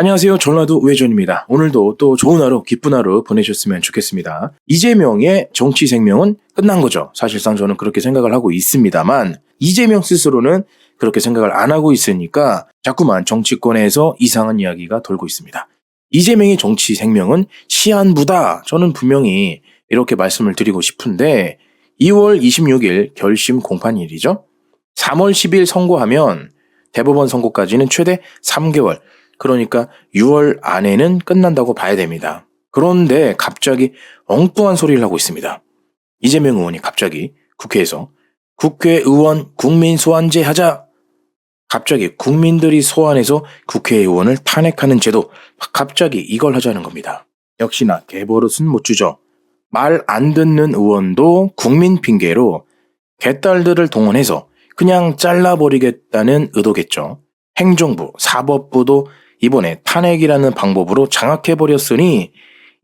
안녕하세요. 전라도 우회전입니다. 오늘도 또 좋은 하루, 기쁜 하루 보내셨으면 좋겠습니다. 이재명의 정치 생명은 끝난 거죠. 사실상 저는 그렇게 생각을 하고 있습니다만, 이재명 스스로는 그렇게 생각을 안 하고 있으니까 자꾸만 정치권에서 이상한 이야기가 돌고 있습니다. 이재명의 정치 생명은 시한부다. 저는 분명히 이렇게 말씀을 드리고 싶은데, 2월 26일 결심 공판일이죠. 3월 10일 선고하면 대법원 선고까지는 최대 3개월, 그러니까 6월 안에는 끝난다고 봐야 됩니다. 그런데 갑자기 엉뚱한 소리를 하고 있습니다. 이재명 의원이 갑자기 국회에서 국회의원 국민 소환제 하자. 갑자기 국민들이 소환해서 국회의원을 탄핵하는 제도. 갑자기 이걸 하자는 겁니다. 역시나 개버릇은 못 주죠. 말 안 듣는 의원도 국민 핑계로 개딸들을 동원해서 그냥 잘라버리겠다는 의도겠죠. 행정부, 사법부도 이번에 탄핵이라는 방법으로 장악해버렸으니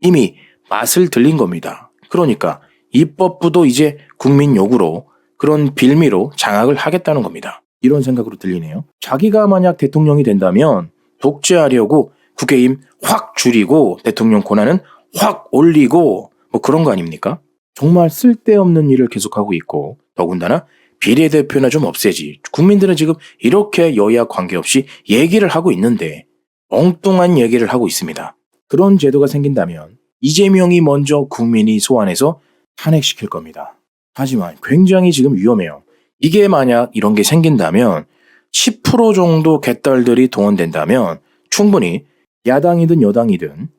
이미 맛을 들린 겁니다. 그러니까 입법부도 이제 국민 요구로 그런 빌미로 장악을 하겠다는 겁니다. 이런 생각으로 들리네요. 자기가 만약 대통령이 된다면 독재하려고 국회의원 확 줄이고 대통령 권한은 확 올리고 뭐 그런 거 아닙니까? 정말 쓸데없는 일을 계속하고 있고 더군다나 비례대표나 좀 없애지. 국민들은 지금 이렇게 여야 관계없이 얘기를 하고 있는데 엉뚱한 얘기를 하고 있습니다. 그런 제도가 생긴다면 이재명이 먼저 국민이 소환해서 탄핵시킬 겁니다. 하지만 굉장히 지금 위험해요. 이게 만약 이런 게 생긴다면 10% 정도 개딸들이 동원된다면 충분히 야당이든 여당이든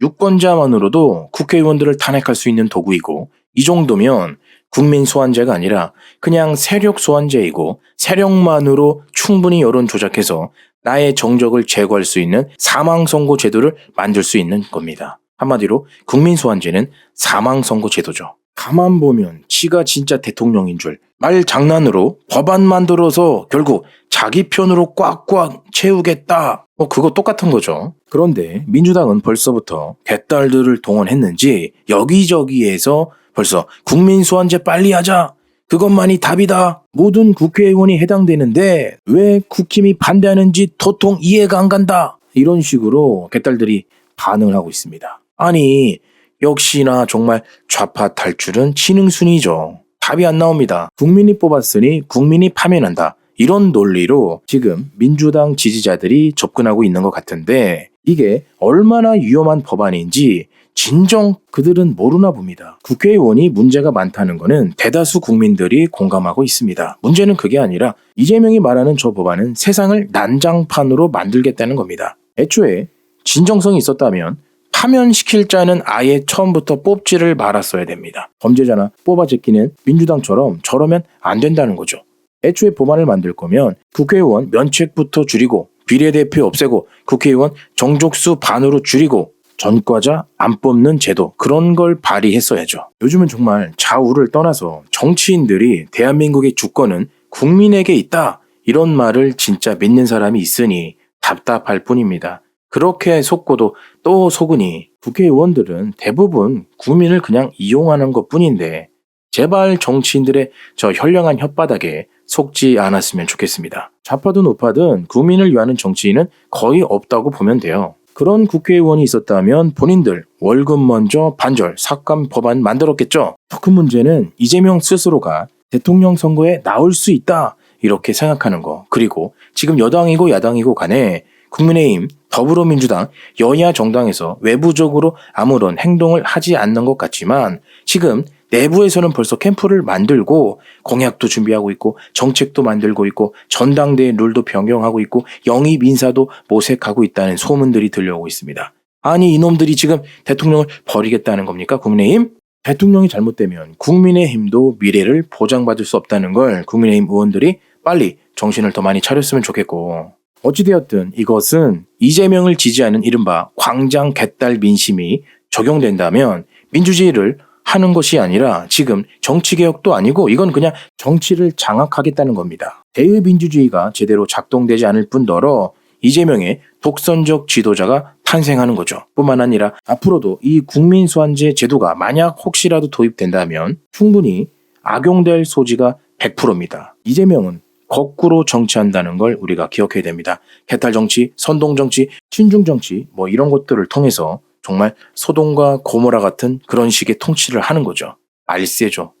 유권자만으로도 국회의원들을 탄핵할 수 있는 도구이고 이 정도면 국민 소환제가 아니라 그냥 세력 소환제이고 세력만으로 충분히 여론 조작해서 나의 정적을 제거할 수 있는 사망 선고 제도를 만들 수 있는 겁니다. 한마디로 국민 소환제는 사망 선고 제도죠. 가만 보면 지가 진짜 대통령인 줄 말 장난으로 법안 만들어서 결국 자기 편으로 꽉꽉 채우겠다. 뭐 그거 똑같은 거죠. 그런데 민주당은 벌써부터 개딸들을 동원했는지 여기저기에서 벌써 국민 소환제 빨리 하자. 그것만이 답이다. 모든 국회의원이 해당되는데 왜 국힘이 반대하는지 도통 이해가 안 간다. 이런 식으로 개딸들이 반응을 하고 있습니다. 아니 역시나 정말 좌파 탈출은 지능순이죠. 답이 안 나옵니다. 국민이 뽑았으니 국민이 파면한다. 이런 논리로 지금 민주당 지지자들이 접근하고 있는 것 같은데 이게 얼마나 위험한 법안인지 진정 그들은 모르나 봅니다. 국회의원이 문제가 많다는 것은 대다수 국민들이 공감하고 있습니다. 문제는 그게 아니라 이재명이 말하는 저 법안은 세상을 난장판으로 만들겠다는 겁니다. 애초에 진정성이 있었다면 파면시킬 자는 아예 처음부터 뽑지를 말았어야 됩니다. 범죄자나 뽑아 제끼는 민주당처럼 저러면 안 된다는 거죠. 애초에 법안을 만들 거면 국회의원 면책부터 줄이고 비례대표 없애고 국회의원 정족수 반으로 줄이고 전과자 안 뽑는 제도 그런 걸 발의했어야죠. 요즘은 정말 좌우를 떠나서 정치인들이 대한민국의 주권은 국민에게 있다 이런 말을 진짜 믿는 사람이 있으니 답답할 뿐입니다. 그렇게 속고도 또 속으니 국회의원들은 대부분 국민을 그냥 이용하는 것 뿐인데 제발 정치인들의 저 현령한 혓바닥에 속지 않았으면 좋겠습니다. 좌파든 우파든 국민을 위하는 정치인은 거의 없다고 보면 돼요. 그런 국회의원이 있었다면 본인들 월급 먼저 반절 삭감 법안 만들었겠죠. 더 큰 문제는 이재명 스스로가 대통령 선거에 나올 수 있다 이렇게 생각하는 거. 그리고 지금 여당이고 야당이고 간에 국민의힘, 더불어민주당, 여야 정당에서 외부적으로 아무런 행동을 하지 않는 것 같지만 지금 내부에서는 벌써 캠프를 만들고 공약도 준비하고 있고 정책도 만들고 있고 전당대회 룰도 변경하고 있고 영입 인사도 모색하고 있다는 소문들이 들려오고 있습니다. 아니 이놈들이 지금 대통령을 버리겠다는 겁니까 국민의힘? 대통령이 잘못되면 국민의힘도 미래를 보장받을 수 없다는 걸 국민의힘 의원들이 빨리 정신을 더 많이 차렸으면 좋겠고 어찌되었든 이것은 이재명을 지지하는 이른바 광장 개딸 민심이 적용된다면 민주주의를 하는 것이 아니라 지금 정치개혁도 아니고 이건 그냥 정치를 장악하겠다는 겁니다. 대의민주주의가 제대로 작동되지 않을 뿐더러 이재명의 독선적 지도자가 탄생하는 거죠. 뿐만 아니라 앞으로도 이 국민소환제 제도가 만약 혹시라도 도입된다면 충분히 악용될 소지가 100%입니다. 이재명은 거꾸로 정치한다는 걸 우리가 기억해야 됩니다. 해탈 정치, 선동 정치, 친중 정치 뭐 이런 것들을 통해서 정말 소동과 고모라 같은 그런 식의 통치를 하는 거죠. 말세죠.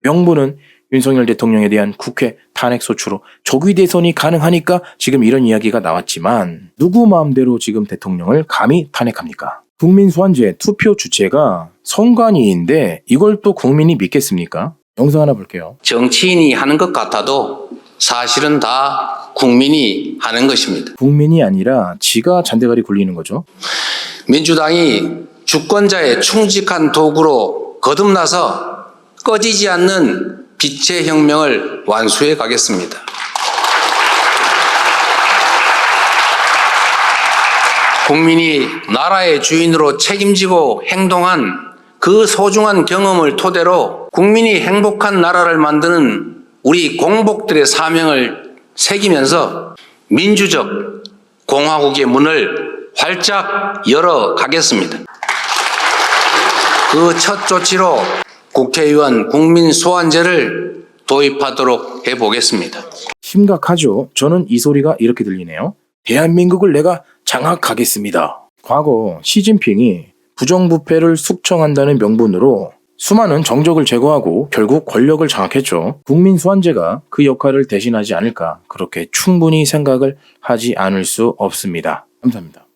명분은 윤석열 대통령에 대한 국회 탄핵 소추로 조기 대선이 가능하니까 지금 이런 이야기가 나왔지만 누구 마음대로 지금 대통령을 감히 탄핵합니까? 국민 소환제 투표 주체가 선관위인데 이걸 또 국민이 믿겠습니까? 영상 하나 볼게요. 정치인이 하는 것 같아도 사실은 다 국민이 하는 것입니다. 국민이 아니라 지가 잔대가리 굴리는 거죠. 민주당이 주권자의 충직한 도구로 거듭나서 꺼지지 않는 빛의 혁명을 완수해 가겠습니다. 국민이 나라의 주인으로 책임지고 행동한 그 소중한 경험을 토대로 국민이 행복한 나라를 만드는 우리 공복들의 사명을 새기면서 민주적 공화국의 문을 활짝 열어 가겠습니다. 그 첫 조치로 국회의원 국민 소환제를 도입하도록 해 보겠습니다. 심각하죠. 저는 이 소리가 이렇게 들리네요. 대한민국을 내가 장악하겠습니다. 과거 시진핑이 부정부패를 숙청한다는 명분으로 수많은 정적을 제거하고 결국 권력을 장악했죠. 국민 소환제가 그 역할을 대신하지 않을까 그렇게 충분히 생각을 하지 않을 수 없습니다. 감사합니다.